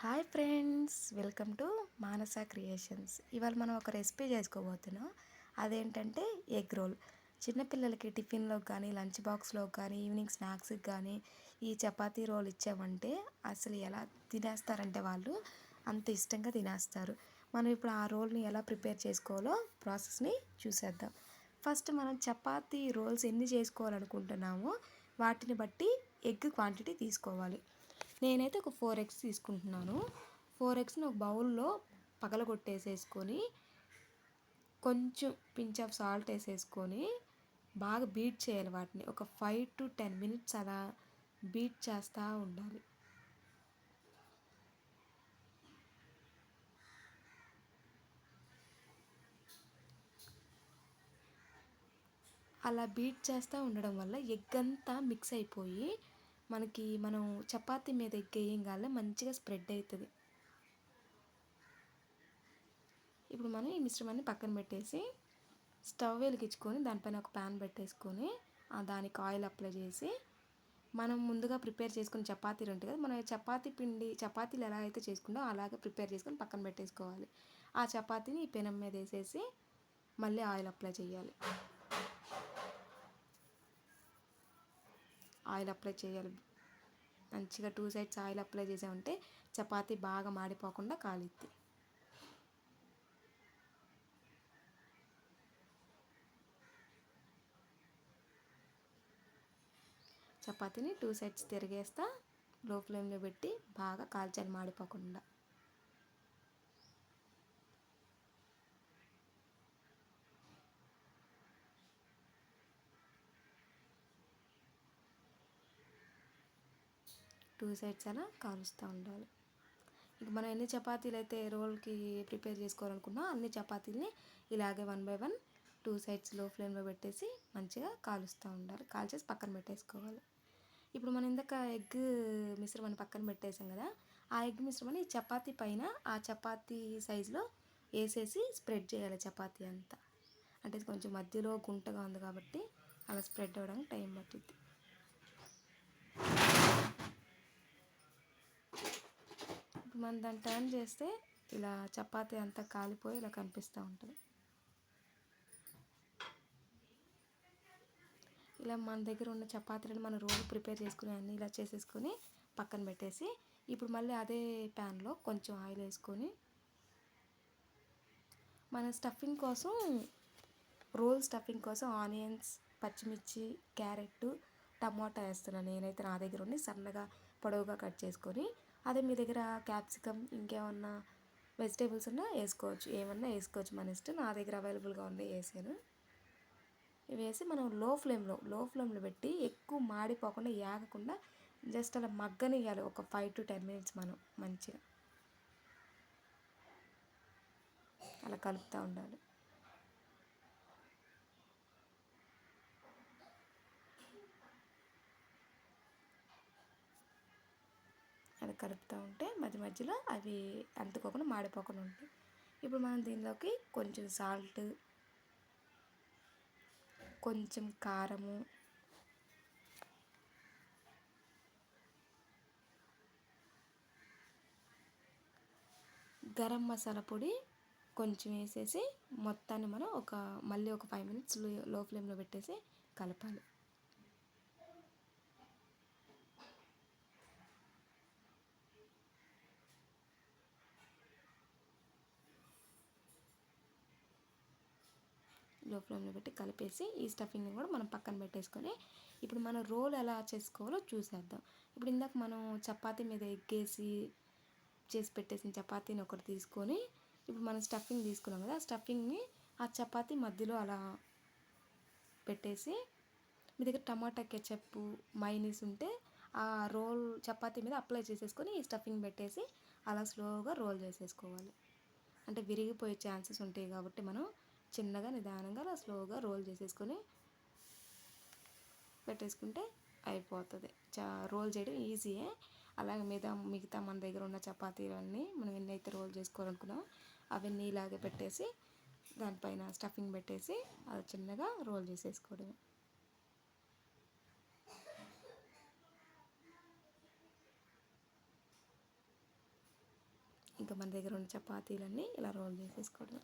Hi friends welcome to Manasa creations. ఇవాళ మనం ఒక రెసిపీ చేసుకోబోతున్నాం. అదేంటంటే ఎగ్ రోల్. చిన్నపిల్లలకి టిఫిన్లో కానీ లంచ్ బాక్స్లో కానీ ఈవినింగ్ స్నాక్స్కి కానీ ఈ చపాతీ రోల్ ఇచ్చామంటే అసలు ఎలా తినేస్తారంటే వాళ్ళు అంత ఇష్టంగా తినేస్తారు. మనం ఇప్పుడు ఆ రోల్ని ఎలా ప్రిపేర్ చేసుకోవాలో ప్రాసెస్ని చూసేద్దాం. ఫస్ట్ మనం చపాతీ రోల్స్ ఎన్ని చేసుకోవాలనుకుంటున్నామో వాటిని బట్టి ఎగ్ క్వాంటిటీ తీసుకోవాలి. నేనైతే ఒక ఫోర్ ఎగ్స్ తీసుకుంటున్నాను. ఫోర్ ఎగ్స్ని ఒక బౌల్లో పగలగొట్టేసేసుకొని కొంచెం పించ్ ఆఫ్ సాల్ట్ వేసేసుకొని బాగా బీట్ చేయాలి వాటిని. ఒక ఫైవ్ టు టెన్ మినిట్స్ అలా బీట్ చేస్తూ ఉండాలి. అలా బీట్ చేస్తూ ఉండడం వల్ల ఎగ్ అంతా మిక్స్ అయిపోయి మనకి మనం చపాతీ మీద ఎగ్గేయంగానే మంచిగా స్ప్రెడ్ అవుతుంది ఇప్పుడు మనం ఈ మిశ్రమాన్ని పక్కన పెట్టేసి స్టవ్ వెలిగించుకొని దానిపైన ఒక ప్యాన్ పెట్టేసుకొని దానికి ఆయిల్ అప్లై చేసి మనం ముందుగా ప్రిపేర్ చేసుకుని చపాతీలు ఉంటాయి కదా మనం చపాతీ పిండి చపాతీలు ఎలా అయితే చేసుకుంటామో అలాగే ప్రిపేర్ చేసుకొని పక్కన పెట్టేసుకోవాలి. ఆ చపాతీని ఈ పెనం మీద వేసేసి మళ్ళీ ఆయిల్ అప్లై చేయాలి. ఆయిల్ అప్లై చేయాలి. మంచిగా టూ సైడ్స్ ఆయిల్ అప్లై చేసామంటే చపాతీ బాగా మాడిపోకుండా కాలిద్ది. చపాతీని టూ సైడ్స్ తిరిగేస్తా లో ఫ్లేమ్లో పెట్టి బాగా కాల్చాలి మాడిపోకుండా. టూ సైడ్స్ అలా కాలుస్తూ ఉండాలి. ఇక మనం ఎన్ని చపాతీలు అయితే రోల్కి ప్రిపేర్ చేసుకోవాలనుకున్నా అన్ని చపాతీలని ఇలాగే వన్ బై వన్ టూ సైడ్స్లో ఫ్లేమ్లో పెట్టేసి మంచిగా కాలుస్తూ ఉండాలి. కాల్చేసి పక్కన పెట్టేసుకోవాలి. ఇప్పుడు మనం ఇందాక ఎగ్ మిశ్రమాన్ని పక్కన పెట్టేసాం కదా ఆ ఎగ్ మిశ్రమాన్ని చపాతీ పైన ఆ చపాతీ సైజులో వేసేసి స్ప్రెడ్ చేయాలి చపాతీ అంతా. అంటే కొంచెం మధ్యలో గుంటగా ఉంది కాబట్టి అలా స్ప్రెడ్ అవ్వడానికి టైం పట్టుద్ది. మనం దాన్ని టర్న్ చేస్తే ఇలా చపాతి అంతా కాలిపోయి ఇలా కనిపిస్తూ ఉంటుంది. ఇలా మన దగ్గర ఉన్న చపాతీలను మనం రోజు ప్రిపేర్ చేసుకుని అన్నీ ఇలా చేసేసుకొని పక్కన పెట్టేసి ఇప్పుడు మళ్ళీ అదే ప్యాన్లో కొంచెం ఆయిల్ వేసుకొని మన స్టఫింగ్ కోసం రోల్ స్టఫింగ్ కోసం ఆనియన్స్ పచ్చిమిర్చి క్యారెట్ టమాటా వేస్తున్నాను నేనైతే నా దగ్గర ఉండి సన్నగా పొడవుగా కట్ చేసుకొని అదే మీ దగ్గర క్యాప్సికమ్ ఇంకేమన్నా వెజిటేబుల్స్ ఉన్నా వేసుకోవచ్చు. ఏమన్నా వేసుకోవచ్చు మన ఇష్టం. నా దగ్గర అవైలబుల్గా ఉంది వేసాను. ఇవి వేసి మనం లో ఫ్లేమ్లో లో ఫ్లేమ్లో పెట్టి ఎక్కువ మాడిపోకుండా యాగకుండా జస్ట్ అలా మగ్గనియాలి ఒక ఫైవ్ టు టెన్ మినిట్స్ మనం మంచిగా. అలా కలుపుతూ ఉండాలి. కలుపుతూ ఉంటే మధ్య మధ్యలో అవి అంటుకోకుండా మాడిపోకుండా ఉంటాయి. ఇప్పుడు మనం దీనిలోకి కొంచెం సాల్ట్ కొంచెం కారము గరం మసాలా పొడి కొంచెం వేసేసి మొత్తాన్ని మనం ఒక మళ్ళీ ఒక ఫైవ్ మినిట్స్లో ఫ్లేమ్లో పెట్టేసి కలపాలి. లో ఫ్లేమ్లో పెట్టి కలిపేసి ఈ స్టఫింగ్ని కూడా మనం పక్కన పెట్టేసుకొని ఇప్పుడు మనం రోల్ ఎలా చేసుకోవాలో చూసేద్దాం. ఇప్పుడు ఇందాక మనం చపాతీ మీద ఎగ్గేసి చేసి పెట్టేసిన చపాతీని ఒకటి తీసుకొని ఇప్పుడు మనం స్టఫింగ్ తీసుకున్నాం కదా ఆ స్టఫింగ్ని ఆ చపాతీ మధ్యలో అలా పెట్టేసి మీ దగ్గర టమాటా కెచప్ మైనీస్ ఉంటే ఆ రోల్ చపాతీ మీద అప్లై చేసేసుకొని ఈ స్టఫింగ్ పెట్టేసి అలా స్లోగా రోల్ చేసేసుకోవాలి. అంటే విరిగిపోయే ఛాన్సెస్ ఉంటాయి కాబట్టి మనం చిన్నగా నిదానంగా అలా స్లోగా రోల్ చేసేసుకొని పెట్టేసుకుంటే అయిపోతుంది. చా రోల్ చేయడం ఈజీయే అలాగే మిగతా మిగతా మన దగ్గర ఉన్న చపాతీలన్నీ మనం ఎన్నైతే రోల్ చేసుకోవాలనుకున్నామో అవన్నీ ఇలాగే పెట్టేసి దానిపైన స్టఫింగ్ పెట్టేసి అది చిన్నగా రోల్ చేసేసుకోవడమే. ఇంకా మన దగ్గర ఉన్న చపాతీలన్నీ ఇలా రోల్ చేసేసుకోవడం